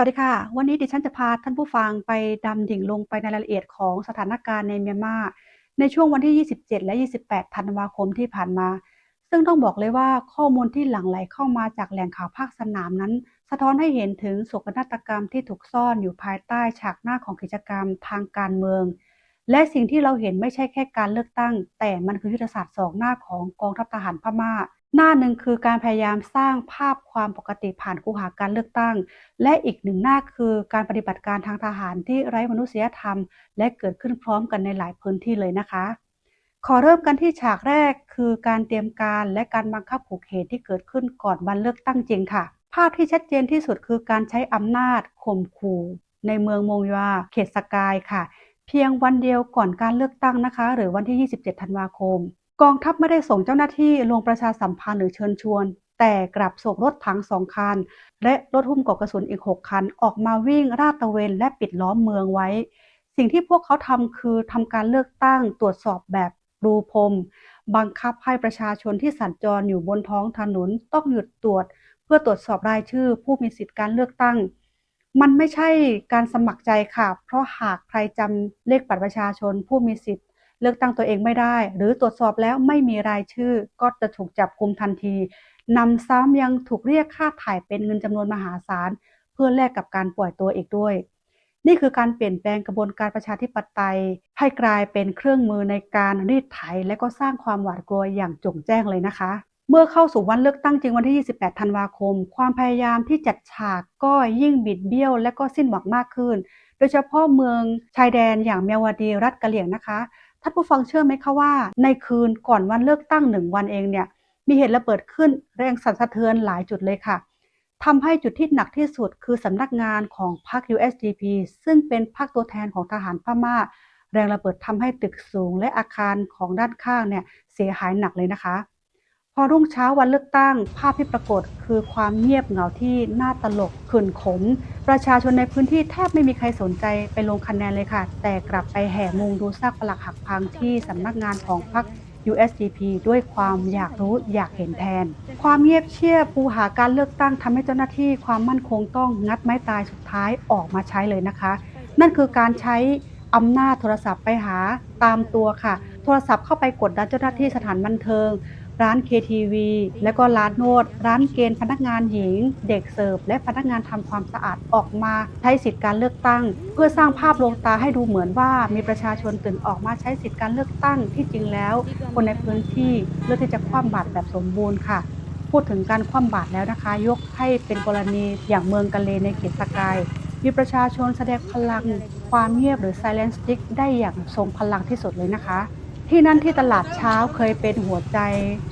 วัสดีค่ะ วันนี้ดิฉันจะพาท่านผู้ฟังไปดำดิ่งลงไปในรายละเอียดของสถานการณ์ในเมียนมาในช่วงวันที่ 27 และ 28 ธันวาคมที่ผ่านมา ซึ่งต้องบอกเลยว่าข้อมูลที่หลั่งไหลเข้ามาจากแหล่งข่าวภาคสนามนั้น สะท้อนให้เห็นถึงโศกนาฏกรรมที่ถูกซ่อนอยู่ภายใต้ฉากหน้าของกิจกรรมทางการเมือง และสิ่งที่เราเห็นไม่ใช่แค่การเลือกตั้ง แต่มันคือยุทธศาสตร์สองหน้าของกองทัพทหารพม่า หน้าหนึ่งคือการพยายามสร้างภาพความปกติผ่านคูหาการเลือกตั้ง และอีกหนึ่งหน้าคือการปฏิบัติการทางทหารที่ไร้มนุษยธรรม และเกิดขึ้นพร้อมกันในหลายพื้นที่เลยนะคะ ขอเริ่มกันที่ฉากแรกคือการเตรียมการและการบังคับผูกเหตุที่เกิดขึ้นก่อนวันเลือกตั้งจริงค่ะ ภาพที่ชัดเจนที่สุดคือการใช้อำนาจข่มขู่ในเมืองมงยวาเขตสกายค่ะ เพียงวันเดียวก่อนการเลือกตั้งนะคะ หรือวันที่ 27 ธันวาคม กองทัพไม่ได้ส่งเจ้าหน้าที่ลงประชาสัมพันธ์หรือเชิญชวน แต่กลับส่งรถถังสองคัน และรถหุ้มกอกระสุนอีก 6 คัน ออกมาวิ่งราดตระเวนและปิดล้อมเมืองไว้ สิ่งที่พวกเขาทำคือทำการเลือกตั้งตรวจสอบแบบรูพรมบังคับให้ประชาชนที่สัญจรอยู่บนท้องถนนต้องหยุดตรวจ เพื่อตรวจสอบรายชื่อ ผู้มีสิทธิการเลือกตั้ง มันไม่ใช่การสมัครใจค่ะ เพราะหากใครจำเลขบัตรประชาชน ผู้มีสิทธิ เลือกตั้งตัวเองไม่ได้ หรือตรวจสอบแล้วไม่มีรายชื่อ ก็จะถูกจับกุมทันทีนำซ้ำยังถูกเรียกค่าถ่ายเป็นเงินจำนวนมหาศาล เพื่อแลกกับการปล่อยตัวอีกด้วย นี่คือการเปลี่ยนแปลงกระบวนการประชาธิปไตย ให้กลายเป็นเครื่องมือในการรีดไถและก็สร้างความหวาดกลัวอย่างจงแจ้งเลยนะคะเมื่อเข้าสู่วันเลือกตั้งจริงวันที่ 28 ธันวาคม ความพยายามที่จัดฉากก็ยิ่งบิดเบี้ยวและก็สิ้นหวังมากขึ้น โดยเฉพาะเมืองชายแดนอย่างเมียวดีรัฐกะเหรี่ยงนะคะ ท่านผู้ฟังเชื่อไหมคะว่า ในคืนก่อนวันเลือกตั้งหนึ่งวันเองเนี่ยมีเหตุระเบิดขึ้นแรงสั่นสะเทือนหลายจุดเลยค่ะทำให้จุดที่หนักที่สุดคือสำนักงานของพรรค USDP ซึ่งเป็นพรรคตัวแทนของทหารพม่า แรงระเบิดทำให้ตึกสูงและอาคารของด้านข้างเนี่ยเสียหายหนักเลยนะคะ พอรุ่งเช้าวันเลือกตั้ง ภาพที่ปรากฏคือความเงียบเหงาที่น่าตลกขื่นขม ประชาชนในพื้นที่แทบไม่มีใครสนใจไปลงคะแนนเลยค่ะ แต่กลับไปแห่มุงดูซากปลักหักพังที่สำนักงานของพรรค USDP ด้วยความอยากรู้อยากเห็นแทน ความเงียบเชียบปูหาการเลือกตั้งทำให้เจ้าหน้าที่ความมั่นคงต้องงัดไม้ตายสุดท้ายออกมาใช้เลยนะคะ นั่นคือการใช้อำนาจโทรศัพท์ไปหาตามตัวค่ะ โทรศัพท์เข้าไปกดดันเจ้าหน้าที่สถานบันเทิง ร้าน KTV และก็ร้านนวด ร้านเกณฑ์พนักงานหญิง เด็กเสิร์ฟและพนักงานทำความสะอาดออกมาใช้สิทธิการเลือกตั้ง เพื่อสร้างภาพลวงตาให้ดูเหมือนว่ามีประชาชนตื่นออกมาใช้สิทธิการเลือกตั้งที่จริงแล้ว คนในพื้นที่เลือกที่จะคว่ำบาตรแบบสมบูรณ์ค่ะพูดถึงการคว่ำบาตรแล้วนะคะ ยกให้เป็นกรณีอย่างเมืองกะเลในเขตสกาย มีประชาชนแสดงพลังความเงียบหรือ silent stick ได้อย่างทรงพลังที่สุดเลยนะคะ ที่นั่นที่ตลาดเช้าเคยเป็นหัวใจ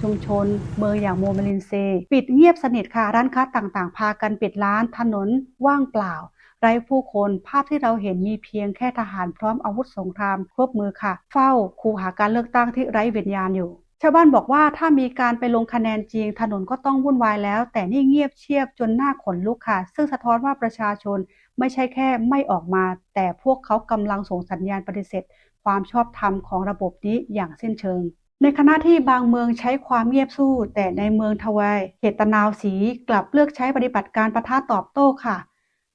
ชุมชน เมืองอย่างโมเมลินเซ ปิดเงียบสนิทค่ะร้านค้าต่างๆ พากันปิดร้านถนนว่างเปล่า ไร้ผู้คนภาพที่เราเห็นมีเพียงแค่ทหารพร้อมอาวุธสงครามครบมือค่ะ เฝ้าคูหาการเลือกตั้งที่ไร้วิญญาณอยู่ชาวบ้านบอกว่าถ้ามีการไปลงคะแนนจริง ถนนก็ต้องวุ่นวายแล้ว แต่นี่เงียบเชียบจนหน้าขนลุกค่ะ ซึ่งสะท้อนว่าประชาชนไม่ใช่แค่ไม่ออกมา แต่พวกเขากำลังส่งสัญญาณปฏิเสธ ความชอบธรรมของระบบนี้อย่างสิ้นเชิง ในขณะที่บางเมืองใช้ความเงียบสู้ แต่ในเมืองทวายเขตตะนาวสีกลับเลือกใช้ปฏิบัติการประทะตอบโต้ค่ะ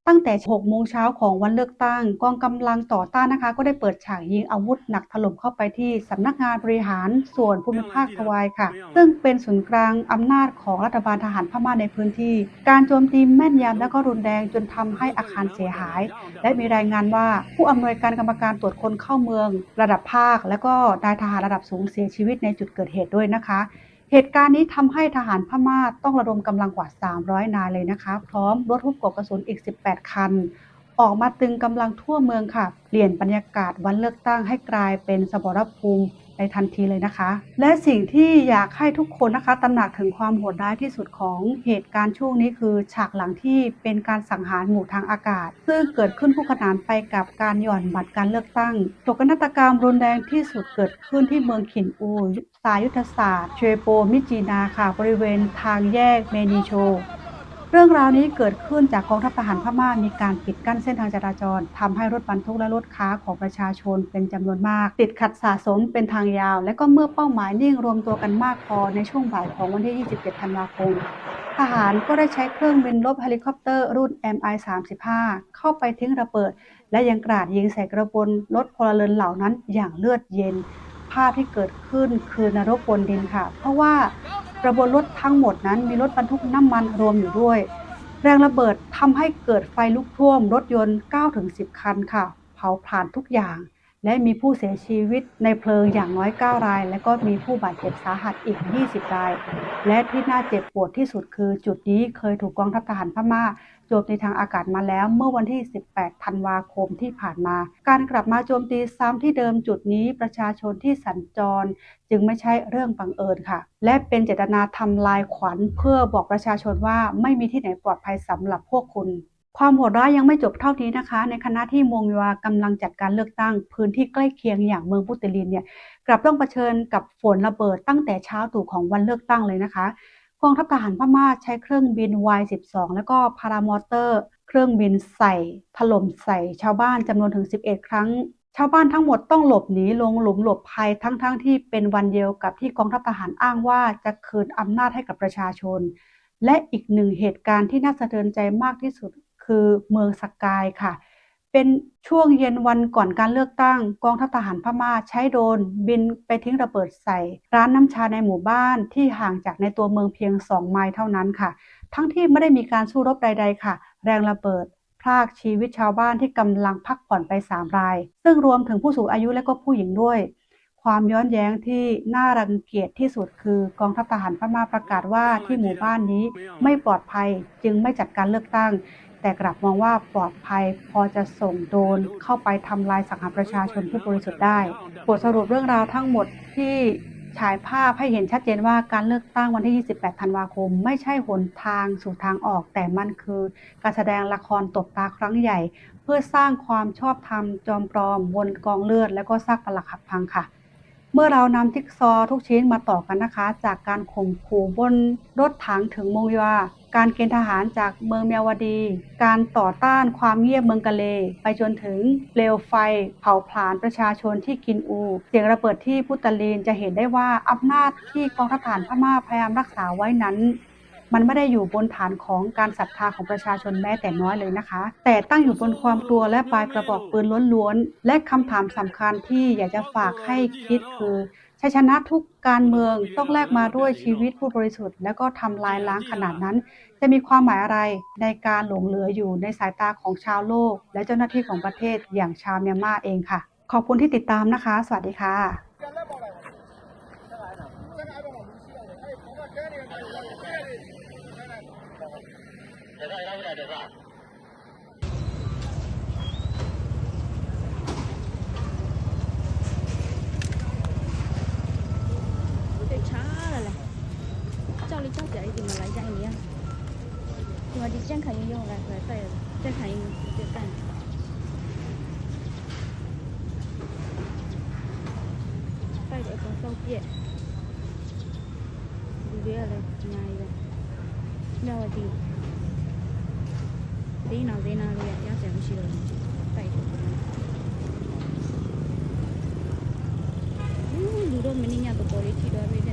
ตั้งแต่ 6 โมงเช้าของวันเลือกตั้ง กองกำลังต่อต้านนะคะ ก็ได้เปิดฉากยิงอาวุธหนักถล่มเข้าไปที่สำนักงานบริหารส่วนภูมิภาคทวายค่ะ ซึ่งเป็นศูนย์กลางอำนาจของรัฐบาลทหารพม่าในพื้นที่ การโจมตีแม่นยำและก็รุนแรงจนทำให้อาคารเสียหาย และมีรายงานว่าผู้อำนวยการกรรมการตรวจคนเข้าเมือง ระดับภาค และก็นายทหารระดับสูงเสียชีวิตในจุดเกิดเหตุด้วยนะคะ เหตุการณ์นี้ทำให้ทหารพม่าต้องระดมกำลังกว่า 300 นายเลยนะคะ พร้อมรถทุบกกระสุนอีก 18 คัน ออกมาตึงกำลังทั่วเมืองค่ะ เปลี่ยนบรรยากาศวันเลือกตั้งให้กลายเป็นสมรภูมิ ในทันทีเลยนะคะ และสิ่งที่อยากให้ทุกคนนะคะตระหนักถึงความโหดร้ายที่สุดของเหตุการณ์ช่วงนี้คือ ฉากหลังที่เป็นการสังหารหมู่ทางอากาศ ซึ่งเกิดขึ้นคู่ขนานไปกับการหย่อนบัตรการเลือกตั้งโศกนาฏกรรมรุนแรงที่สุดเกิดขึ้นที่เมืองขินอูสายุทธศาสตร์เชโปมิจีนาค่ะบริเวณทางแยกเมนิโช เรื่องราวนี้เกิดขึ้นจากกองทัพทหารพม่ามีการปิดกั้นเส้นทางจราจรทำให้รถบรรทุกและรถค้าของประชาชนเป็นจำนวนมาก ติดขัดสะสมเป็นทางยาว และก็เมื่อเป้าหมายนิ่งรวมตัวกันมากพอในช่วงบ่ายของวันที่ 27 ธันวาคมทหารก็ได้ใช้เครื่องบินรบเฮลิคอปเตอร์รุ่น Mi-35 เข้าไปทิ้งระเบิด และยังกราดยิงใส่กระบวนรถพลเรือนเหล่านั้นอย่างเลือดเย็น ภาพที่เกิดขึ้นคือนรกบนดินค่ะ เพราะว่า กระบวนรถทั้งหมดนั้นมีรถบรรทุกน้ำมันรวมอยู่ด้วย แรงระเบิดทำให้เกิดไฟลุกท่วมรถยนต์ 9-10 คันค่ะ เผาผลาญทุกอย่าง และมีผู้เสียชีวิตในเพลิงอย่างน้อย 9 ราย และก็มีผู้บาดเจ็บสาหัสอีก 20 ราย และที่น่าเจ็บปวดที่สุดคือจุดนี้เคยถูกกองทัพทหารพม่า จมตีทางอากาศมาแล้วเมื่อวันที่ 18 ธันวาคมที่ผ่านมา การกลับมาโจมตีซ้ำที่เดิมจุดนี้ประชาชนที่สัญจร จึงไม่ใช่เรื่องบังเอิญค่ะ และเป็นเจตนาทำลายขวัญเพื่อบอกประชาชนว่าไม่มีที่ไหนปลอดภัยสำหรับพวกคุณความโหดร้ายยังไม่จบเท่านี้นะคะ ในขณะที่มงยวากำลังจัดการเลือกตั้ง พื้นที่ใกล้เคียงอย่างเมืองพุตลินเนี่ยกลับต้องเผชิญกับฝนระเบิดตั้งแต่เช้าตู่ของวันเลือกตั้งเลยนะคะ กองทัพทหารพม่าใช้เครื่องบิน Y-12 แล้วก็พารามอเตอร์ เครื่องบินใส่ ถล่มใส่ชาวบ้านจำนวนถึง 11 ครั้ง ชาวบ้านทั้งหมดต้องหลบหนีลงหลุมหลบภัยทั้งๆทที่เป็นวันเดียวกับที่กองทัพทหารอ้างว่าจะคืนอำนาจให้กับประชาชน และอีกหนึ่งเหตุการณ์ที่น่าสะเทือนใจมากที่สุดคือเมืองสกายค่ะ เป็นช่วงเย็นวันก่อนการเลือกตั้ง กองทัพทหารพม่าใช้โดรนบินไปทิ้งระเบิดใส่ ร้านน้ำชาในหมู่บ้านที่ห่างจากในตัวเมืองเพียง 2 ไมล์เท่านั้นค่ะ ทั้งที่ไม่ได้มีการสู้รบใด ๆ ค่ะ แรงระเบิดพรากชีวิตชาวบ้านที่กำลังพักผ่อนไป 3 ราย ซึ่งรวมถึงผู้สูงอายุและก็ผู้หญิงด้วย ความย้อนแย้งที่น่ารังเกียจที่สุดคือกองทัพทหารพม่าประกาศว่าที่หมู่บ้านนี้ไม่ปลอดภัยจึงไม่จัดการเลือกตั้ง แต่กลับมองว่าปลอดภัยพอจะส่งโดนเข้าไปทำลายสังหารประชาชนผู้บริสุทธิ์ได้ บทสรุปเรื่องราวทั้งหมดที่ฉายภาพให้เห็นชัดเจนว่าการเลือกตั้งวันที่ 28 ธันวาคม ไม่ใช่หนทางสู่ทางออก แต่มันคือการแสดงละครตบตาครั้งใหญ่ เพื่อสร้างความชอบธรรมจอมปลอมบนกองเลือด และก็ซากปลักหักพังค่ะ เมื่อเรานำจิ๊กซอทุกชิ้นมาต่อกันนะคะ จากการข่มขู่บนรถถังถึงมงยา การเกณฑ์ทหารจากเมืองเมียวดี การต่อต้านความเงียบเมืองกะเล ไปจนถึงเปลวไฟเผาผลาญประชาชนที่กินอู เสียงระเบิดที่พุตลีนจะเห็นได้ว่าอำนาจที่กองทัพทหารพม่าพยายามรักษาไว้นั้น มันไม่ได้อยู่บนฐานของการศรัทธาของประชาชนแม้แต่น้อยเลยนะคะ แต่ตั้งอยู่บนความกลัวและปลายกระบอกปืนล้วนๆ และคำถามสำคัญที่อยากจะฝากให้คิดคือชัยชนะทุกการเมืองต้องแลกมาด้วยชีวิตผู้บริสุทธิ์ และก็ทำลายล้างขนาดนั้น จะมีความหมายอะไรในการหลงเหลืออยู่ในสายตาของชาวโลก และเจ้าหน้าที่ของประเทศอย่างชาวเมียนมาเองค่ะ ขอบคุณที่ติดตามนะคะ สวัสดีค่ะ 我就健康用来回来，健康用就干。快点工作去，不要了，娘的，那我的。 ဒီဒီနောက်ဒီနောက်လေးရရစရာမရှိတော့ဘူးတိုက်တယ်လူတော့မင်းညတော့ပေါ်လေးထိတော့ပဲ